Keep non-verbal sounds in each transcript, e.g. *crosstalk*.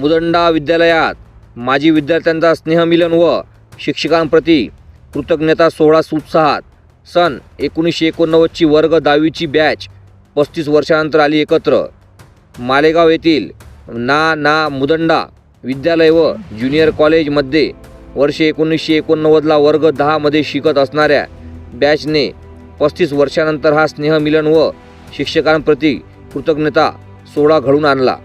मुदंडा विद्यालयात माजी विद्यार्थ्यांचा स्नेहमिलन व शिक्षकांप्रती कृतज्ञता सोहळा उत्साहात सन एकोणीसशे एकोणनव्वदची वर्ग दहावीची बॅच पस्तीस वर्षानंतर आली एकत्र. मालेगाव येथील ना ना मुदंडा विद्यालय व ज्युनियर कॉलेजमध्ये वर्ष एकोणीसशे एकोणनव्वदला वर्ग दहामध्ये शिकत असणाऱ्या बॅचने पस्तीस वर्षानंतर हा स्नेहमिलन व शिक्षकांप्रती कृतज्ञता सोहळा घडून आणला.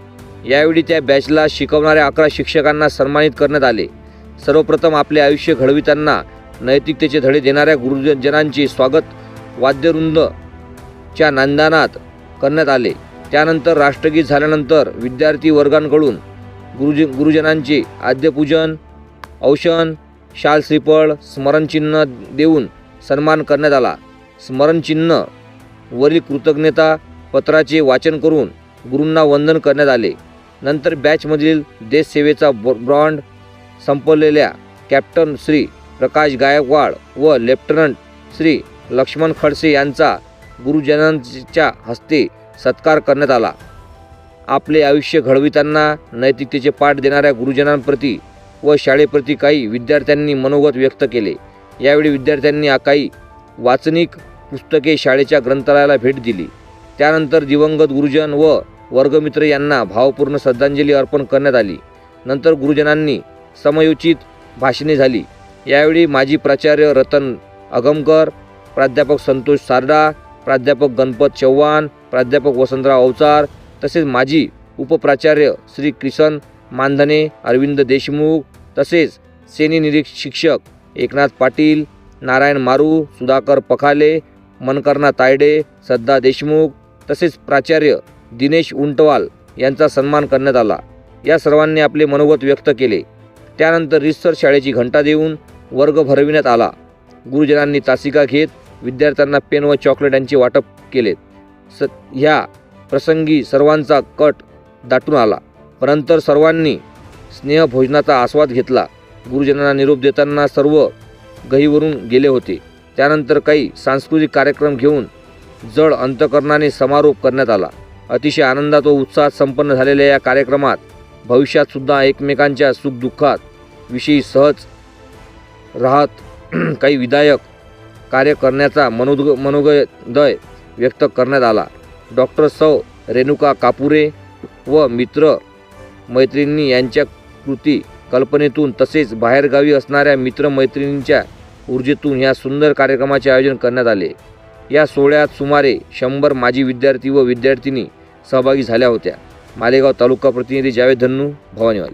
यावेळी त्या बॅचला शिकवणाऱ्या अकरा शिक्षकांना सन्मानित करण्यात आले. सर्वप्रथम आपले आयुष्य घडविताना नैतिकतेचे धडे देणाऱ्या गुरुजनांचे स्वागत वाद्यवृंदच्या नांदानात करण्यात आले. त्यानंतर राष्ट्रगीत झाल्यानंतर विद्यार्थी वर्गांकडून गुरुज गुरुजनांचे आद्यपूजन औषण शाल श्रीफळ स्मरणचिन्ह देऊन सन्मान करण्यात आला. स्मरणचिन्ह वरील कृतज्ञता पत्राचे वाचन करून गुरूंना वंदन करण्यात आले. नंतर बॅचमधील देशसेवेचा ब- ब्रॉन्ड संपवलेल्या कॅप्टन श्री प्रकाश गायकवाड व लेफ्टनंट श्री लक्ष्मण खडसे यांचा गुरुजनांच्या हस्ते सत्कार करण्यात आला. आपले आयुष्य घडविताना नैतिकतेचे पाठ देणाऱ्या गुरुजनांप्रती व शाळेप्रती काही विद्यार्थ्यांनी मनोगत व्यक्त केले. यावेळी विद्यार्थ्यांनी काही वाचनिक पुस्तके शाळेच्या ग्रंथालयाला भेट दिली. त्यानंतर दिवंगत गुरुजन व वर्गमित्र यांना भावपूर्ण श्रद्धांजली अर्पण करण्यात आली. नंतर गुरुजनांनी समयोचित भाषणे झाली. यावेळी माजी प्राचार्य रतन अगमकर प्राध्यापक संतोष सारडा प्राध्यापक गणपत चव्हाण प्राध्यापक वसंतराव अवचार तसेच माजी उपप्राचार्य श्री किसन मानधने अरविंद देशमुख तसेच सेनी निरीक्षक शिक्षक एकनाथ पाटील नारायण मारू सुधाकर पखाले मनकर्णा तायडे श्रद्धा देशमुख तसेच प्राचार्य दिनेश उंटवाल यांचा सन्मान करण्यात आला. या सर्वांनी आपले मनोगत व्यक्त केले. त्यानंतर रिसर शाळेची घंटा देऊन वर्ग भरविण्यात आला. गुरुजनांनी तासिका घेत विद्यार्थ्यांना पेन व चॉकलेट यांचे वाटप केले. स ह्या प्रसंगी सर्वांचा कट दाटून आला. नंतर सर्वांनी स्नेहभोजनाचा आस्वाद घेतला. गुरुजनांना निरोप देताना सर्व गहीवरून गेले होते. त्यानंतर काही सांस्कृतिक कार्यक्रम घेऊन जड अंतकरणाने समारोप करण्यात आला. अतिशय आनंदात व उत्साहात संपन्न झालेल्या या कार्यक्रमात भविष्यातसुद्धा एकमेकांच्या सुखदुःखात विषयी सहज राहत *clears throat* काही विधायक कार्य करण्याचा मनोद मनोगदय व्यक्त करण्यात आला. डॉक्टर सौ रेणुका कापुरे व मित्र मैत्रिणी यांच्या कृती कल्पनेतून तसेच बाहेरगावी असणाऱ्या मित्रमैत्रिणींच्या ऊर्जेतून या सुंदर कार्यक्रमाचे आयोजन करण्यात आले. या सोहळ्यात सुमारे शंभर माजी विद्यार्थी व विद्यार्थिनी सहभागी झाल्या होत्या. मालेगाव तालुका प्रतिनिधी जावेद धन्नू भवानीवाल.